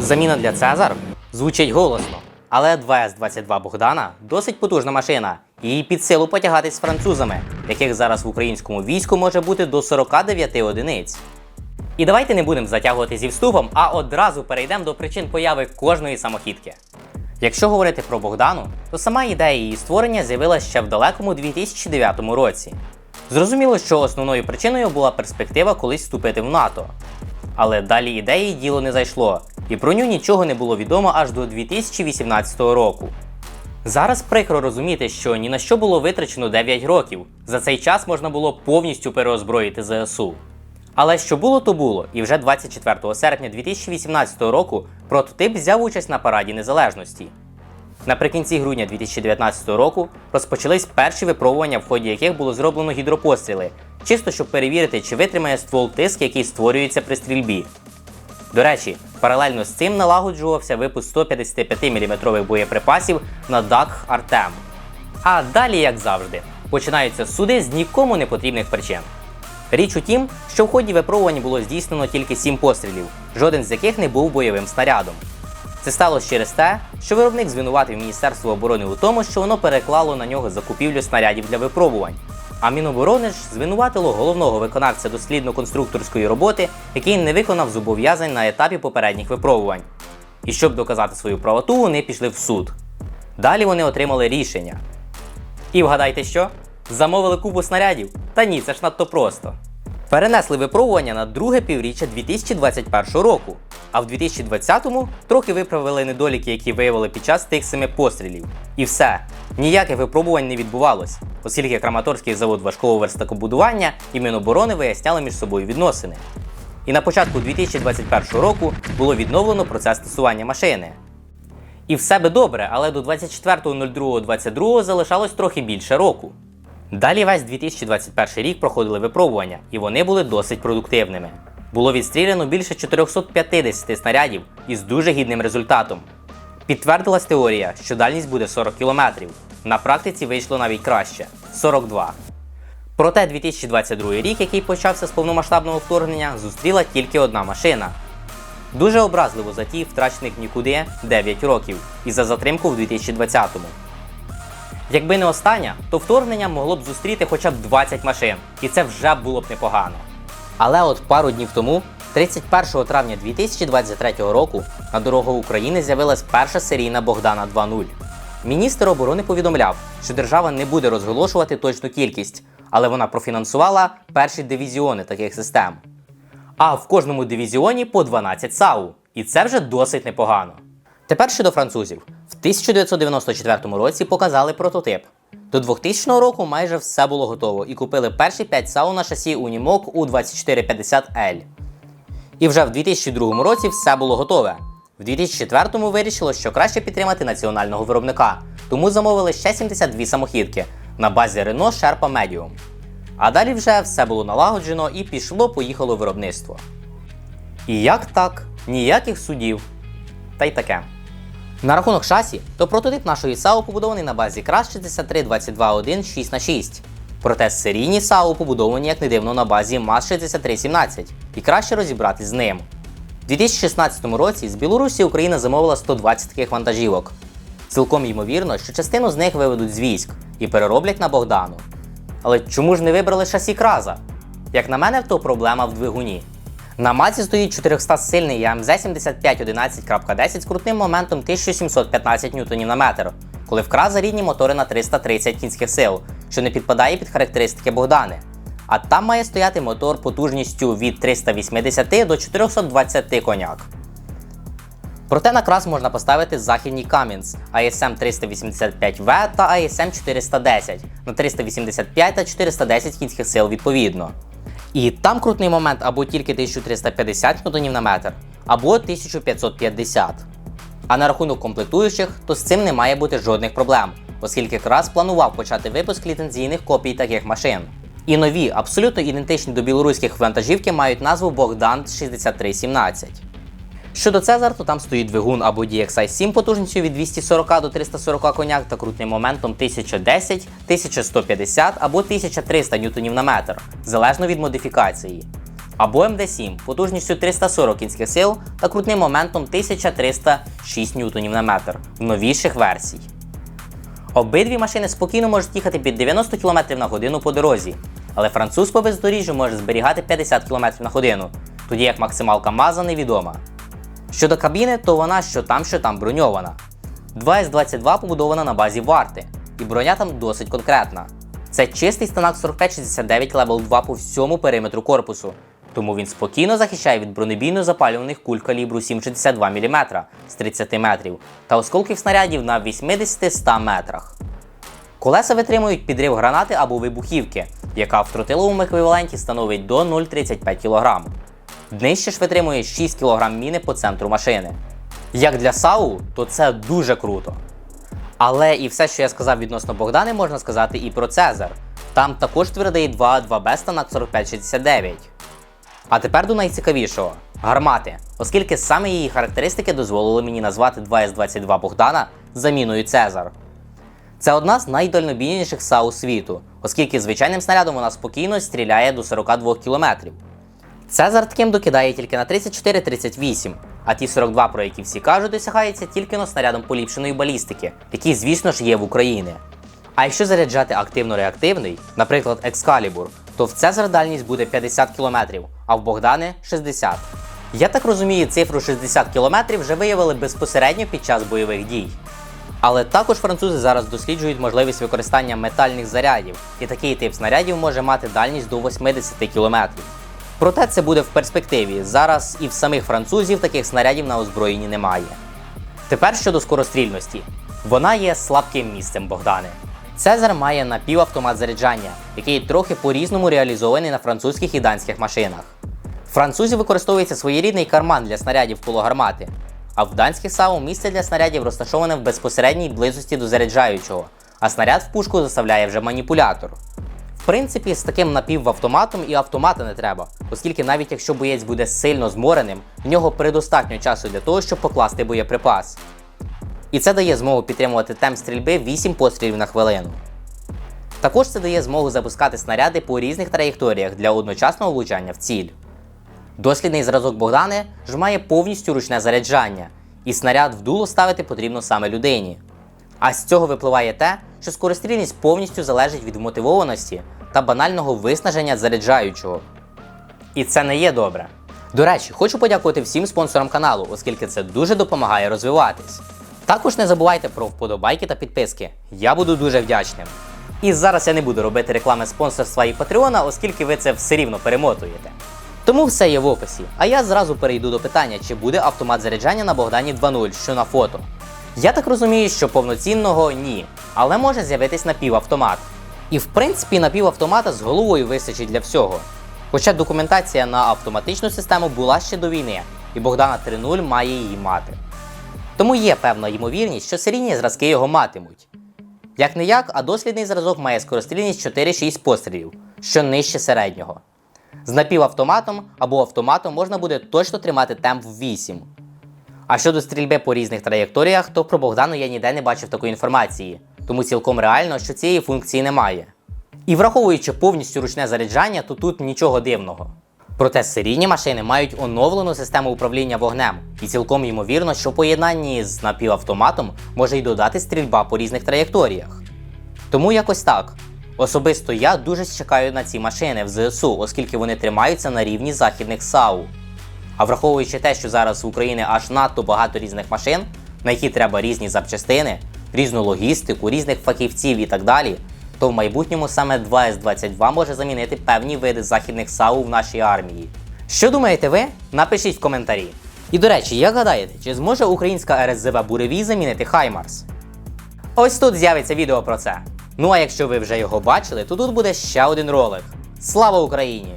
Заміна для Цезар звучить голосно. Але 2С-22 Богдана досить потужна машина. Її під силу потягати з французами, яких зараз в українському війську може бути до 49 одиниць. І давайте не будемо затягувати зі вступом, а одразу перейдемо до причин появи кожної самохідки. Якщо говорити про Богдану, то сама ідея її створення з'явилася ще в далекому 2009 році. Зрозуміло, що основною причиною була перспектива колись вступити в НАТО. Але далі ідеї діло не зайшло, і про ню нічого не було відомо аж до 2018 року. Зараз прикро розуміти, що ні на що було витрачено 9 років. За цей час можна було повністю переозброїти ЗСУ. Але що було, то було, і вже 24 серпня 2018 року прототип взяв участь на параді незалежності. Наприкінці грудня 2019 року розпочались перші випробування, в ході яких було зроблено гідропостріли, чисто щоб перевірити, чи витримає ствол тиск, який створюється при стрільбі. До речі, паралельно з цим налагоджувався випуск 155 мм боєприпасів на Дак Артем. А далі, як завжди, починаються суди з нікому не потрібних причин. Річ у тім, що в ході випробувань було здійснено тільки 7 пострілів, жоден з яких не був бойовим снарядом. Це сталося через те, що виробник звинуватив Міністерство оборони у тому, що воно переклало на нього закупівлю снарядів для випробувань. А Міноборони ж звинуватило головного виконавця дослідно-конструкторської роботи, який не виконав зобов'язань на етапі попередніх випробувань. І щоб доказати свою правоту, вони пішли в суд. Далі вони отримали рішення. І вгадайте що? Замовили купу снарядів? Та ні, це ж надто просто. Перенесли випробування на друге півріччя 2021 року, а в 2020-му трохи виправили недоліки, які виявили під час тих семи пострілів. І все. Ніяких випробувань не відбувалось, оскільки Краматорський завод важкого верстакобудування і Міноборони виясняли між собою відносини. І на початку 2021 року було відновлено процес тестування машини. І все би добре, але до 24.02.22 залишалось трохи більше року. Далі весь 2021 рік проходили випробування, і вони були досить продуктивними. Було відстріляно більше 450 снарядів із дуже гідним результатом. Підтвердилась теорія, що дальність буде 40 км. На практиці вийшло навіть краще 42. Проте 2022 рік, який почався з повномасштабного вторгнення, зустріла тільки одна машина. Дуже образливо за ті втрачених нікуди 9 років і за затримку в 2020-му. Якби не остання, то вторгнення могло б зустріти хоча б 20 машин, і це вже було б непогано. Але от пару днів тому, 31 травня 2023 року, на дорогах України з'явилась перша серійна Богдана 2.0. Міністр оборони повідомляв, що держава не буде розголошувати точну кількість, але вона профінансувала перші дивізіони таких систем. А в кожному дивізіоні по 12 САУ, і це вже досить непогано. Тепер щодо французів. В 1994 році показали прототип. До 2000 року майже все було готово і купили перші 5 САУ на шасі Unimog U2450L. І вже в 2002 році все було готове. В 2004 вирішило, що краще підтримати національного виробника, тому замовили ще 72 самохідки на базі Renault Sherpa Medium. А далі вже все було налагоджено і пішло-поїхало виробництво. І як так? Ніяких судів. Та й таке. На рахунок шасі, то прототип нашої САУ побудований на базі крас 63221 6 х 6 Проте серійні САУ побудовані, як не дивно, на базі МАЗ 6317 і краще розібратись з ним. У 2016 році з Білорусі Україна замовила 120 таких вантажівок. Цілком ймовірно, що частину з них виведуть з військ і перероблять на Богдану. Але чому ж не вибрали шасі краза? Як на мене, то проблема в двигуні. На маці стоїть 400 сильний АМЗ 7511.10 з крутним моментом 1715 Нм на метр, коли в краза рідні мотори на 330 кінських сил, що не підпадає під характеристики Богдани. А там має стояти мотор потужністю від 380 до 420 коняк. Проте на крас можна поставити західні Cummins ASM 385V та ASM 410 на 385 та 410 кінських сил відповідно. І там крутний момент або тільки 1350 ньютонів на метр, або 1550. А на рахунок комплектуючих, то з цим не має бути жодних проблем, оскільки крас планував почати випуск ліцензійних копій таких машин. І нові, абсолютно ідентичні до білоруських вантажівки мають назву Богдан 6317. Щодо Цезар, то там стоїть двигун або DXI 7 потужністю від 240 до 340 коняк та крутним моментом 1010, 1150 або 1300 ньютонів на метр, залежно від модифікації. Або МД7 потужністю 340 кінських сил та крутним моментом 1306 ньютонів на метр в новіших версій. Обидві машини спокійно можуть їхати під 90 км на годину по дорозі, але француз по бездоріжжю може зберігати 50 км на годину, тоді як максималка Маза невідома. Щодо кабіни, то вона що там, що там броньована. 2С-22 побудована на базі варти, і броня там досить конкретна. Це чистий станок 4569 Level 2 по всьому периметру корпусу, тому він спокійно захищає від бронебійно запалюваних куль калібру 762 мм з 30 метрів та осколків снарядів на 80-100 метрах. Колеса витримують підрив гранати або вибухівки, яка в тротиловому еквіваленті становить до 0,35 кг. Днище ж витримує 6 кг міни по центру машини. Як для САУ, то це дуже круто. Але і все, що я сказав відносно Богдани, можна сказати і про Цезар. Там також твердий 2-2Б станок 4569. А тепер до найцікавішого гармати, оскільки саме її характеристики дозволили мені назвати 2С22 Богдана заміною Цезар. Це одна з найдальнобійніших САУ світу, оскільки звичайним снарядом вона спокійно стріляє до 42 км. Цезар таким докидає тільки на 34-38, а ті 42, про які всі кажуть, досягається тільки но снарядом поліпшеної балістики, який, звісно ж, є в Україні. А якщо заряджати активно-реактивний, наприклад, Excalibur, то в Цезар дальність буде 50 км, а в Богдани 60. Я так розумію, цифру 60 км вже виявили безпосередньо під час бойових дій. Але також французи зараз досліджують можливість використання метальних зарядів, і такий тип снарядів може мати дальність до 80 км. Проте це буде в перспективі. Зараз і в самих французів таких снарядів на озброєнні немає. Тепер щодо скорострільності. Вона є слабким місцем Богдани. Цезар має напівавтомат заряджання, який трохи по-різному реалізований на французьких і данських машинах. В французів використовується своєрідний карман для снарядів коло гармати, а в данських САУ місце для снарядів розташоване в безпосередній близості до заряджаючого, а снаряд в пушку заставляє вже маніпулятор. Принципі, з таким напівавтоматом і автомата не треба, оскільки навіть якщо боєць буде сильно змореним, в нього предостатньо часу для того, щоб покласти боєприпас. І це дає змогу підтримувати темп стрільби 8 пострілів на хвилину. Також це дає змогу запускати снаряди по різних траєкторіях для одночасного влучання в ціль. Дослідний зразок Богдани ж має повністю ручне заряджання, і снаряд в дуло ставити потрібно саме людині. А з цього випливає те, що скорострільність повністю залежить від мотивованості та банального виснаження заряджаючого. І це не є добре. До речі, хочу подякувати всім спонсорам каналу, оскільки це дуже допомагає розвиватись. Також не забувайте про вподобайки та підписки. Я буду дуже вдячним. І зараз я не буду робити реклами спонсорства і Патреона, оскільки ви це все рівно перемотуєте. Тому все є в описі. А я зразу перейду до питання, чи буде автомат заряджання на Богдані 2.0, що на фото. Я так розумію, що повноцінного ні, але може з'явитись напівавтомат. І в принципі напівавтомата з головою вистачить для всього. Хоча документація на автоматичну систему була ще до війни, і Богдана 3.0 має її мати. Тому є певна ймовірність, що серійні зразки його матимуть. Як не як, а дослідний зразок має скорострільність 4-6 пострілів, що нижче середнього. З напівавтоматом або автоматом можна буде точно тримати темп в 8. А щодо стрільби по різних траєкторіях, то про Богдану я ніде не бачив такої інформації, тому цілком реально, що цієї функції немає. І враховуючи повністю ручне заряджання, то тут нічого дивного. Проте серійні машини мають оновлену систему управління вогнем, і цілком ймовірно, що в поєднанні з напівавтоматом може й додати стрільба по різних траєкторіях. Тому якось так. Особисто я дуже чекаю на ці машини в ЗСУ, оскільки вони тримаються на рівні західних САУ. А враховуючи те, що зараз в Україні аж надто багато різних машин, на які треба різні запчастини, різну логістику, різних фахівців і так далі, то в майбутньому саме 2С22 може замінити певні види західних САУ в нашій армії. Що думаєте ви? Напишіть в коментарі. І до речі, як гадаєте, чи зможе українська РСЗВ Буревій замінити Хаймарс? Ось тут з'явиться відео про це. Ну а якщо ви вже його бачили, то тут буде ще один ролик. Слава Україні!